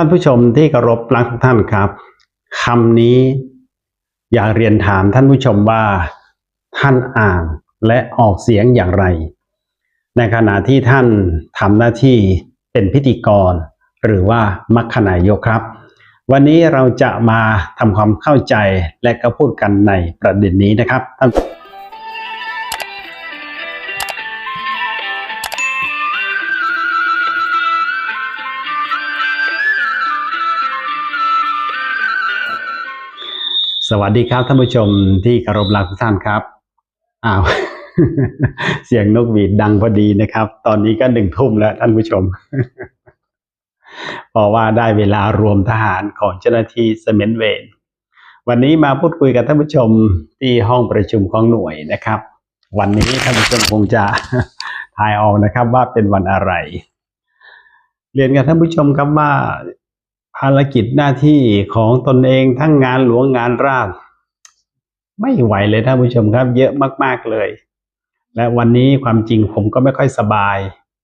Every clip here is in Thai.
ท่านผู้ชมที่เคารพรักทุกท่านครับคำนี้อยากเรียนถามท่านผู้ชมว่า ท่านอ่านและออกเสียงอย่างไร ในขณะที่ท่านทำหน้าที่เป็นพิธีกร หรือว่ามัคคนายกครับ วันนี้เราจะมาทำความเข้าใจและก็พูดกันในประเด็นนี้นะครับท่าน สวัสดีครับท่านผู้ชมที่เคารพรักทุกท่านครับ อ้าว เสียงนกหวีดดังพอดีนะครับ ตอนนี้ก็หนึ่งทุ่มแล้วท่านผู้ชม เพราะว่าได้เวลารวมทหารของเจ้าหน้าที่เซมนเวนวันนี้มาพูดคุยกับท่านผู้ชมที่ห้องประชุมของหน่วยนะครับ วันนี้ท่านผู้ชมคงจะทายออกนะครับว่าเป็นวันอะไร เรียนกับท่านผู้ชมครับว่า ภารกิจหน้าที่ของตนเองทั้งงานหลวงงานราชไม่ไหวเลยท่านผู้ชมครับ เยอะมาก ๆเลย และวันนี้ความจริงผมก็ไม่ค่อยสบาย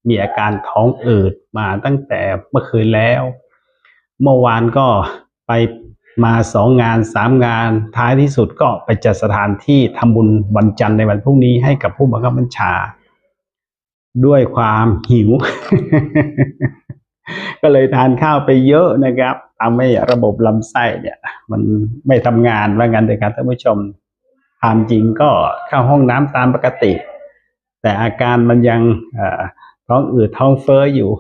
มีอาการท้องอืดมาตั้งแต่เมื่อคืนแล้ว เมื่อวานก็ไปมาสองงานสามงานท้ายที่สุดก็ไปจัดสถานที่ทำบุญวันจันทร์ในวันพรุ่งนี้ให้กับผู้บังคับบัญชา ด้วยความหิว ก็เลยทานข้าวไปเยอะนะครับทำให้ระบบลำไส้เนี่ย มันไม่ทำงานว่างั้นเลยครับท่านผู้ชมความจริงก็เข้าห้องน้ำตามปกติ แต่อาการมันยังท้องอืดท้องเฟ้ออยู่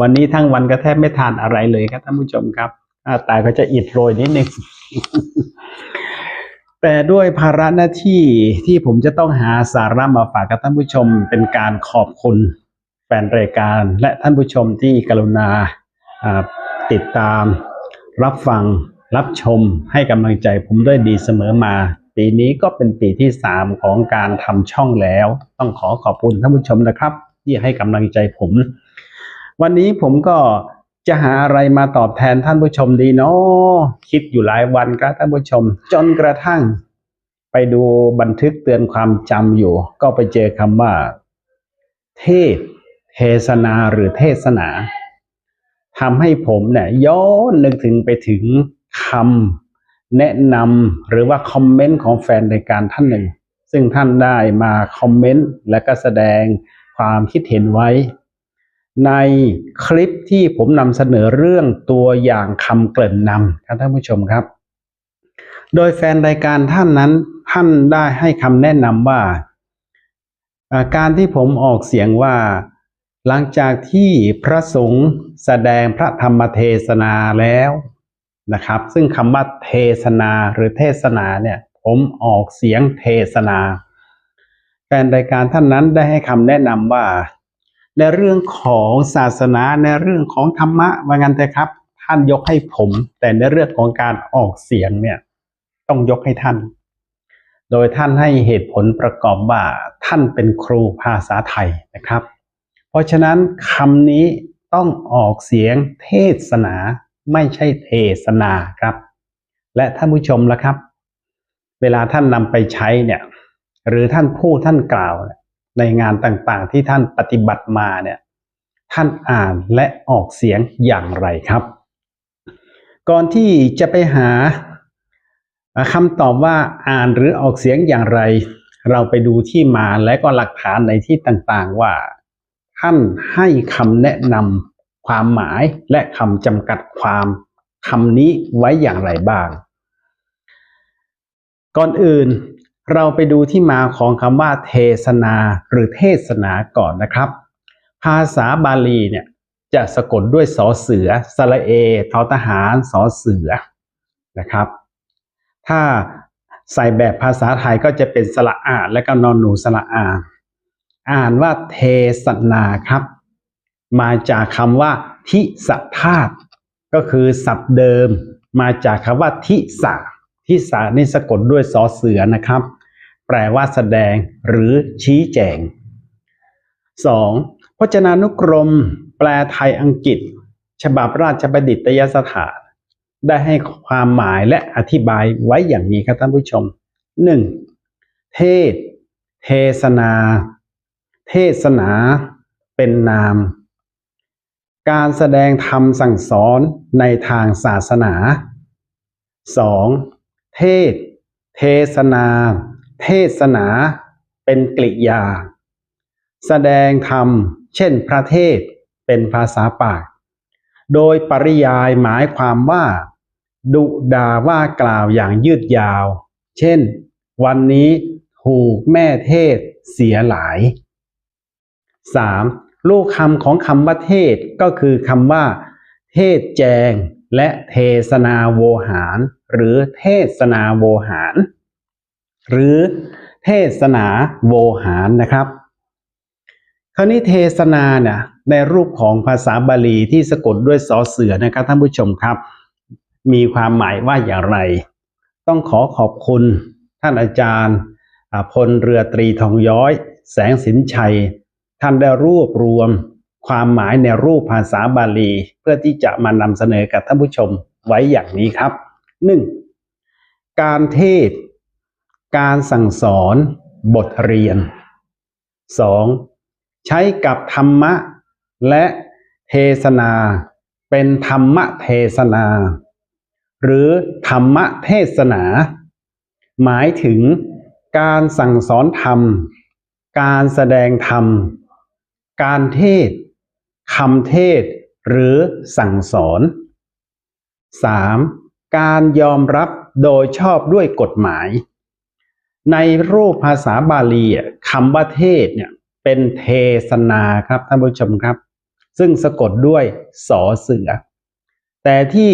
วันนี้ทั้งวันก็แทบไม่ทานอะไรเลยครับท่านผู้ชมครับหน้าตาก็จะอิดโรยนิดนึงแต่ด้วยภาระหน้าที่ที่ผมจะต้องหาสาระมาฝากกับท่านผู้ชมเป็นการขอบคุณ แฟนรายการและท่านผู้ชมที่กรุณาติดตาม รับฟังรับชมให้กำลังใจผมด้วยดีเสมอมา ปีนี้ก็เป็นปีที่ 3 ของการทำช่องแล้ว ต้องขอขอบคุณท่านผู้ชมนะครับ ที่ให้กำลังใจผม วันนี้ผมก็จะหาอะไรมาตอบแทนท่านผู้ชมดีเนาะคิดอยู่หลายวันครับท่านผู้ชม จนกระทั่ง ไปดูบันทึกเตือนความจำอยู่ ก็ไปเจอคำว่า เทศ เทศนาหรือเทศนาทำให้ผมเนี่ยย้อนนึกถึงไปถึงคำแนะนำหรือว่าคอมเมนต์ของแฟนรายการท่านหนึ่ง ซึ่งท่านได้มาคอมเมนต์และก็แสดงความคิดเห็นไว้ ในคลิปที่ผมนำเสนอเรื่องตัวอย่างคำเกริ่นนำครับท่านผู้ชมครับ โดยแฟนรายการท่านนั้นท่านได้ให้คำแนะนำว่าอ่าการที่ผมออกเสียงว่า หลังจากที่พระสงฆ์แสดงพระธรรมเทศนาแล้วนะครับ ซึ่งคำว่าเทศนาหรือเทศนาเนี่ยผมออกเสียงเทศนาแฟนรายการท่านนั้นได้ให้คำแนะนำว่า ในเรื่องของศาสนาในเรื่องของธรรมะว่างั้นเถอะครับ ท่านยกให้ผม แต่ในเรื่องของการออกเสียงเนี่ยต้องยกให้ท่าน โดยท่านให้เหตุผลประกอบว่าท่านเป็นครูภาษาไทยนะครับ เพราะฉะนั้นคำนี้ต้องออกเสียงเทศนาไม่ใช่เทศนาครับ และท่านผู้ชมละครับ เวลาท่านนำไปใช้เนี่ยหรือท่านพูดท่านกล่าว ในงานต่างๆ ที่ท่านปฏิบัติมาเนี่ยท่านอ่านและออกเสียงอย่างไรครับ ก่อนที่จะไปหาคำตอบว่าอ่านหรือออกเสียงอย่างไร เราไปดูที่มาและก็หลักฐานในที่ต่างๆว่า ท่านให้คำแนะนำความหมายและคำจำกัดความคำนี้ไว้อย่างไรบ้าง ก่อนอื่นเราไปดูที่มาของคำว่าเทศนาหรือเทศนาก่อนนะครับ ภาษาบาลีเนี่ยจะสะกดด้วยสอเสือสระเอทอทหารสอเสือนะครับ ถ้าใส่แบบภาษาไทยก็จะเป็นสระอาและก็นอนหนูสระอา อ่านว่าเทศนาครับ มาจากคำว่าทิสธาตุก็คือศัพท์เดิม มาจากคำว่าทิสาทิสานี่สะกดด้วยสอเสือนะครับ แปลว่าแสดงหรือชี้แจง 2. พจนานุกรม แปลไทยอังกฤษ ฉบับราชบัณฑิตยสถาน ได้ให้ความหมายและอธิบายไว้อย่างนี้ครับท่านผู้ชม 1. เทศ เทศนา เทศนาเป็นนาม การแสดงธรรมสั่งสอนในทางศาสนา 2. เทศ เทศนา เทศนา เป็นกริยา แสดงธรรม เช่นพระเทศเป็นภาษาปาก โดยปริยายหมายความว่า ดุดาว่ากล่าวอย่างยืดยาว เช่น วันนี้ถูกแม่เทศเสียหลาย 3. ลูกคำของคำว่าเทศก็คือคำว่า เทศแจง และเทศนาโวหาร หรือเทศนาโวหาร หรือเทศนาโวหารนะครับ คราวนี้เทศนาเนี่ยในรูปของภาษาบาลีที่สะกดด้วยสอเสือนะครับท่านผู้ชมครับ มีความหมายว่าอย่างไร ต้องขอขอบคุณท่านอาจารย์พลเรือตรีทองย้อย แสงสินชัย ท่านได้รวบรวมความหมายในรูปภาษาบาลี เพื่อที่จะมานำเสนอกับท่านผู้ชมไว้อย่างนี้ครับ 1. การเทศ การสั่งสอนบทเรียน 2. ใช้กับธรรมะ และเทศนา เป็นธรรมะเทศนา หรือธรรมะเทศนา หมายถึงการสั่งสอนธรรม การแสดงธรรม การเทศคำเทศ หรือสั่งสอน 3. การยอมรับโดยชอบด้วยกฎหมาย ในรูปภาษาบาลีอะคำว่าเทศเนี่ยเป็นเทศนาครับท่านผู้ชมครับ ซึ่งสะกดด้วยสอเสือ แต่ที่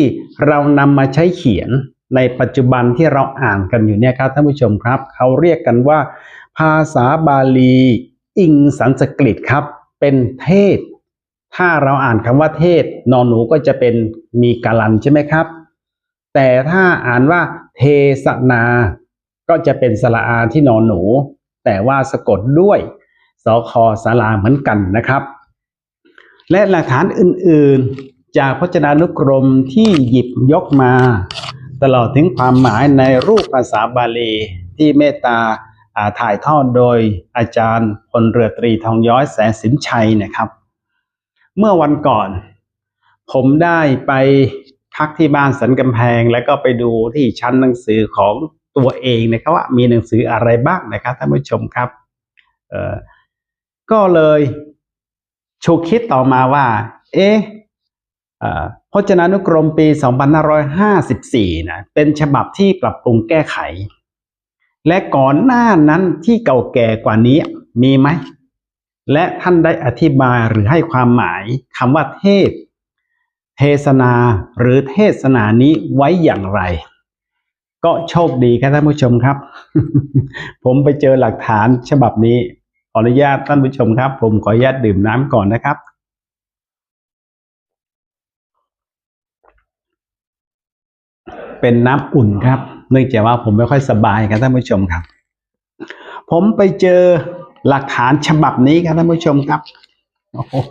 เรานำมาใช้เขียนในปัจจุบันที่เราอ่านกันอยู่เนี่ยครับท่านผู้ชมครับ เขาเรียกกันว่า ภาษาบาลี อิงสันสกฤตครับ เป็นเทศ ถ้าเราอ่านคำว่าเทศนอนหนูก็จะเป็นมีกาลันใช่ไหมครับ แต่ถ้าอ่านว่าเทศนา ก็จะเป็นสระอาที่นอนหนู แต่ว่าสะกดด้วยสคอสาราเหมือนกันนะครับ และหลักฐานอื่นๆ จากพจนานุกรมที่หยิบยกมา ตลอดถึงความหมายในรูปภาษาบาลีที่เมตตา ถ่ายทอดโดยอาจารย์พลเรือตรีทองย้อยแสงสินชัยนะครับ เมื่อวันก่อน ผมได้ไปพักที่บ้านสันกำแพง แล้วก็ไปดูที่ชั้นหนังสือของตัวเองนะครับว่ามีหนังสืออะไรบ้างนะครับท่านผู้ชมครับเออก็เลยฉุกคิดต่อมาว่า เอ๊ะพจนานุกรมปี 2554นะเป็นฉบับที่ปรับปรุงแก้ไข และก่อนหน้านั้นที่เก่าแก่กว่านี้มีไหม และท่านได้อธิบายหรือให้ความหมายคำว่าเทศ เทศนาหรือเทศนานี้ไว้อย่างไร ก็โชคดีครับท่านผู้ชมครับ ผมไปเจอหลักฐานฉบับนี้ขออนุญาตท่านผู้ชมครับ ผมขออนุญาตดื่มน้ำก่อนนะครับเป็นน้ำอุ่นครับ เนื่องจากว่าผมไม่ค่อยสบายครับท่านผู้ชมครับ ผมไปเจอหลักฐานฉบับนี้ครับท่านผู้ชมครับห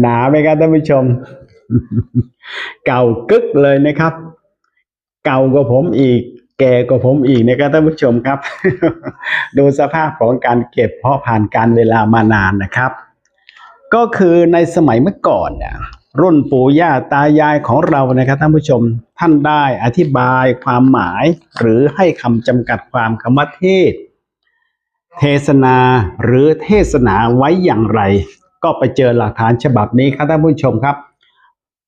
หนาไหมครับท่านผู้ชม เก่ากึกเลยนะครับ เก่ากว่าผมอีก แก่กว่าผมอีกนะครับท่านผู้ชมครับ ดูสภาพของการเก็บเพราะผ่านการเวลามานานนะครับ ก็คือในสมัยเมื่อก่อนเนี่ย รุ่นปู่ย่าตายายของเรานะครับท่านผู้ชมท่านได้อธิบายความหมาย หรือให้คำจำกัดความคำว่าเทศ เทศนาหรือเทศนาไว้อย่างไร ก็ไปเจอหลักฐานฉบับนี้ครับท่านผู้ชมครับ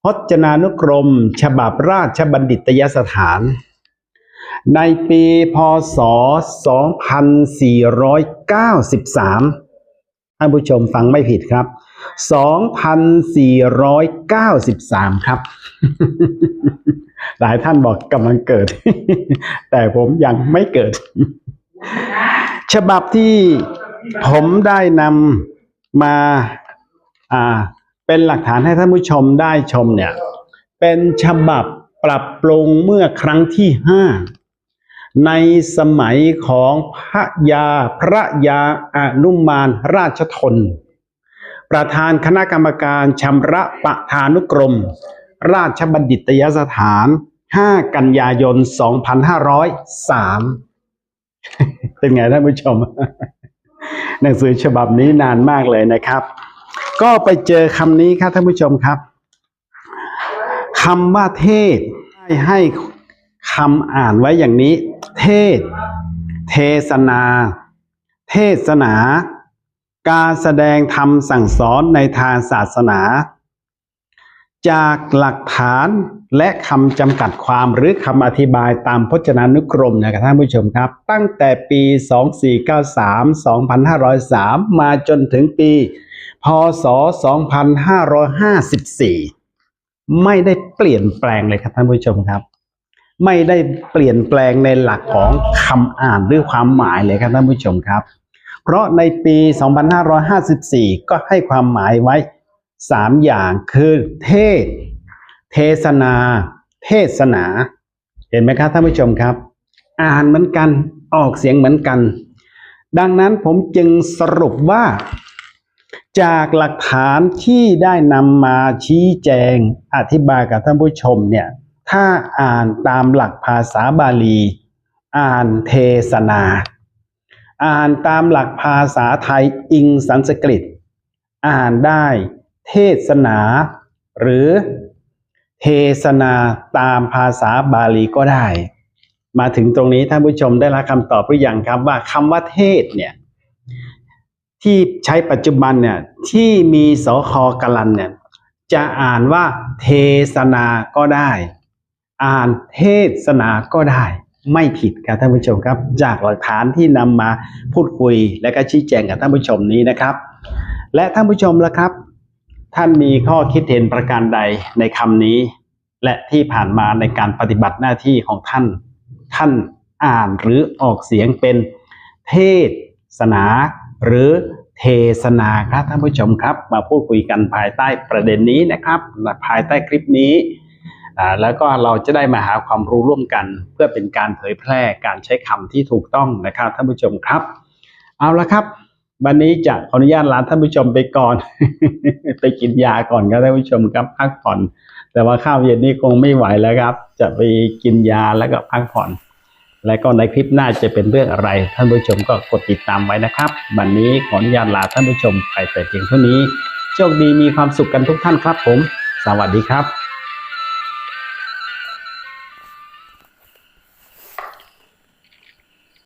พจนานุกรม ฉบับราชบัณฑิตยสถาน ในปีพศ 2493ท่านผู้ชมฟังไม่ผิดครับ 2,493 ครับ หลายท่านบอกกำลังเกิด แต่ผมยังไม่เกิด ฉบับที่ผมได้นำมาอ่าเป็นหลักฐานให้ท่านผู้ชมได้ชมเนี่ย เป็นฉบับปรับปรุงเมื่อครั้งที่ห้าในสมัยของพระยาพระยาอนุมานราชทน ประธานคณะกรรมการชำระประธานุกรม ราชบัณฑิตยสถาน 5 กันยายน 2503 เป็นไงท่านผู้ชม หนังสือฉบับนี้นานมากเลยนะครับ ก็ไปเจอคำนี้ครับท่านผู้ชมครับคำว่าเทศให้ให้คำอ่านไว้อย่างนี้ เทศ เทศนา เทศนา การแสดงธรรมสั่งสอนในทางศาสนา จากหลักฐานและคำจำกัดความหรือคำอธิบายตามพจนานุกรมนะครับท่านผู้ชมครับ ตั้งแต่ปี 2493 2503 มาจนถึงปี พศ 2554 ไม่ได้เปลี่ยนแปลงเลยครับท่านผู้ชมครับ ไม่ได้เปลี่ยนแปลงในหลักของคำอ่านหรือความหมายเลยครับท่านผู้ชมครับ เพราะในปี 2554 ก็ให้ความหมายไว้ 3 อย่างคือเทศ เทศนา เทศนา เห็นไหมครับท่านผู้ชมครับ อ่านเหมือนกันออกเสียงเหมือนกัน ดังนั้นผมจึงสรุปว่า จากหลักฐานที่ได้นำมาชี้แจงอธิบายกับท่านผู้ชมเนี่ยถ้าอ่านตามหลักภาษาบาลี อ่านเทศนา อ่านตามหลักภาษาไทยอิงสันสกฤต อ่านได้เทศนา หรือเทศนาตามภาษาบาลีก็ได้ มาถึงตรงนี้ท่านผู้ชมได้รับคำตอบหรือยังครับว่าคำว่าเทศเนี่ยที่ใช้ปัจจุบันเนี่ยที่มีสคกลันเนี่ยจะอ่านว่าเทศนาก็ได้ อ่านเทศนาก็ได้ ไม่ผิดครับท่านผู้ชมครับ จากหลักฐานที่นำมาพูดคุยและก็ชี้แจงกับท่านผู้ชมนี้นะครับ และท่านผู้ชมละครับ ท่านมีข้อคิดเห็นประการใดในคำนี้ และที่ผ่านมาในการปฏิบัติหน้าที่ของท่าน ท่านอ่านหรือออกเสียงเป็นเทศนา หรือเทศนาครับท่านผู้ชมครับ มาพูดคุยกันภายใต้ประเด็นนี้นะครับภายใต้คลิปนี้ แล้วก็เราจะได้มาหาความรู้ร่วมกัน เพื่อเป็นการเผยแพร่การใช้คำที่ถูกต้องนะครับท่านผู้ชมครับ เอาละครับ วันนี้จะขออนุญาตลาท่านผู้ชมไปก่อน ไปกินยาก่อนครับท่านผู้ชมครับพักผ่อน แต่ว่าข้าวเย็นนี้คงไม่ไหวแล้วครับ จะไปกินยาแล้วก็พักผ่อน และก็ในคลิปหน้าจะเป็นเรื่องอะไร ท่านผู้ชมก็กดติดตามไว้นะครับ วันนี้ขออนุญาตลาท่านผู้ชมไปแต่เพียงเท่านี้โชคดีมีความสุขกันทุกท่านครับผม สวัสดีครับ